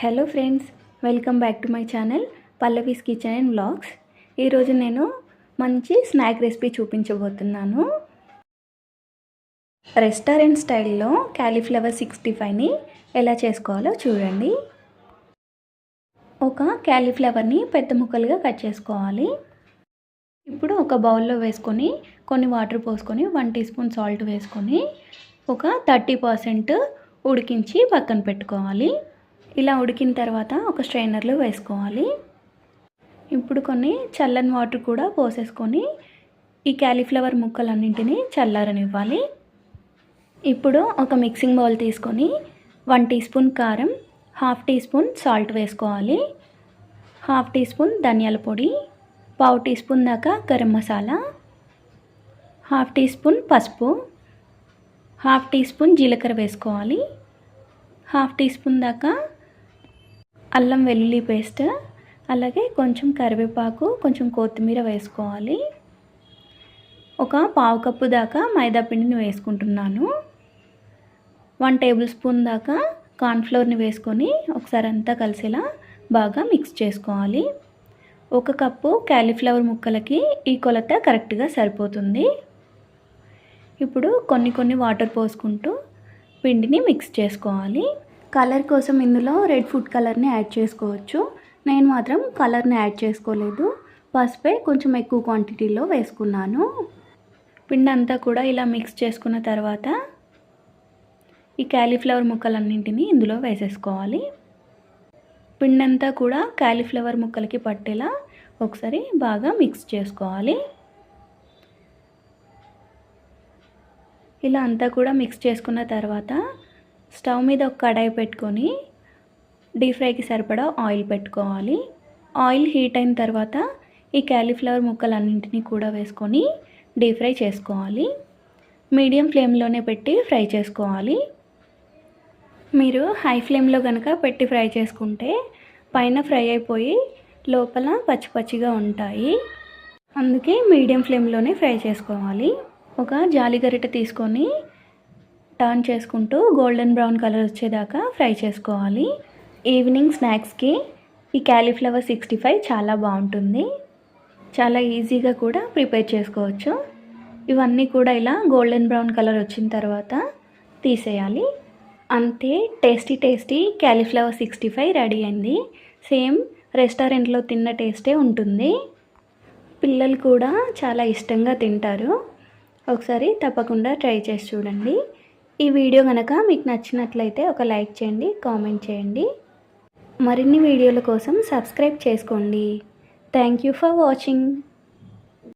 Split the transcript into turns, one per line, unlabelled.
Hello friends welcome back to my channel Pallavi's kitchen and blogs ఈరోజు నేను మంచి snack recipe చూపించబోతున్నాను. Restaurant స్టైల్లో క్యాలీఫ్లవర్ సిక్స్టీ ఫైవ్ని ఎలా చేసుకోవాలో చూడండి. ఒక క్యాలీఫ్లవర్ని పెద్ద ముక్కలుగా కట్ చేసుకోవాలి. ఇప్పుడు ఒక బౌల్లో వేసుకొని కొన్ని వాటర్ పోసుకొని వన్ టీ స్పూన్ సాల్ట్ వేసుకొని ఒక థర్టీ పర్సెంట్ ఉడికించి పక్కన పెట్టుకోవాలి. ఇలా ఉడికిన తర్వాత ఒక స్ట్రైనర్లో వేసుకోవాలి. ఇప్పుడు కొన్ని చల్లని వాటర్ కూడా పోసేసుకొని ఈ క్యాలీఫ్లవర్ ముక్కలన్నింటినీ చల్లారనివ్వాలి. ఇప్పుడు ఒక మిక్సింగ్ బౌల్ తీసుకొని వన్ టీ స్పూన్ కారం హాఫ్ టీ స్పూన్ సాల్ట్ వేసుకోవాలి. హాఫ్ టీ స్పూన్ ధనియాల పొడి పావు టీ స్పూన్ దాకా garam masala half teaspoon పసుపు హాఫ్ టీ స్పూన్ జీలకర్ర వేసుకోవాలి. హాఫ్ టీ స్పూన్ దాకా అల్లం వెల్లుల్లి పేస్ట్ అలాగే కొంచెం కరివేపాకు కొంచెం కొత్తిమీర వేసుకోవాలి. ఒక పావు కప్పు దాకా మైదా పిండిని వేసుకుంటున్నాను. వన్ టేబుల్ స్పూన్ దాకా కార్న్ఫ్లోర్ని వేసుకొని ఒకసారి అంతా కలిసేలా బాగా మిక్స్ చేసుకోవాలి. ఒక కప్పు క్యాలీఫ్లవర్ ముక్కలకి ఈ కొలత కరెక్ట్గా సరిపోతుంది. ఇప్పుడు కొన్ని కొన్ని వాటర్ పోసుకుంటూ పిండిని మిక్స్ చేసుకోవాలి. కలర్ కోసం ఇందులో రెడ్ ఫుడ్ కలర్ని యాడ్ చేసుకోవచ్చు. నేను మాత్రం కలర్ని యాడ్ చేసుకోలేదు. పసుపే కొంచెం ఎక్కువ క్వాంటిటీలో వేసుకున్నాను. పిండి అంతా కూడా ఇలా మిక్స్ చేసుకున్న తర్వాత ఈ క్యాలీఫ్లవర్ ముక్కలన్నింటినీ ఇందులో వేసేసుకోవాలి. పిండి అంతా కూడా క్యాలీఫ్లవర్ ముక్కలకి పట్టేలా ఒకసారి బాగా మిక్స్ చేసుకోవాలి. ఇలా అంతా కూడా మిక్స్ చేసుకున్న తర్వాత స్టవ్ మీద ఒక కడాయి పెట్టుకొని డీప్ ఫ్రైకి సరిపడా ఆయిల్ పెట్టుకోవాలి. ఆయిల్ హీట్ అయిన తర్వాత ఈ క్యాలీఫ్లవర్ ముక్కలన్నింటినీ కూడా వేసుకొని డీప్ ఫ్రై చేసుకోవాలి. మీడియం ఫ్లేమ్లోనే పెట్టి ఫ్రై చేసుకోవాలి. మీరు హై ఫ్లేమ్లో కనుక పెట్టి ఫ్రై చేసుకుంటే పైన ఫ్రై అయిపోయి లోపల పచ్చి పచ్చిగా ఉంటాయి. అందుకే మీడియం ఫ్లేమ్లోనే ఫ్రై చేసుకోవాలి. ఒక జాలి గరిటె తీసుకొని టర్న్ చేసుకుంటూ గోల్డెన్ బ్రౌన్ కలర్ వచ్చేదాకా ఫ్రై చేసుకోవాలి. ఈవినింగ్ స్నాక్స్కి ఈ క్యాలీఫ్లవర్ సిక్స్టీ ఫైవ్ చాలా బాగుంటుంది. చాలా ఈజీగా కూడా ప్రిపేర్ చేసుకోవచ్చు. ఇవన్నీ కూడా ఇలా గోల్డెన్ బ్రౌన్ కలర్ వచ్చిన తర్వాత తీసేయాలి. అంతే tasty tasty cauliflower sixty five ready అయింది. సేమ్ రెస్టారెంట్లో తిన్న టేస్టే ఉంటుంది. పిల్లలు కూడా చాలా ఇష్టంగా తింటారు. ఒకసారి తప్పకుండా ట్రై చేసి చూడండి. ఈ వీడియో కనుక మీకు నచ్చినట్లయితే ఒక లైక్ చేయండి కామెంట్ చేయండి. మరిన్ని వీడియోల కోసం సబ్స్క్రైబ్ చేసుకోండి. Thank you for watching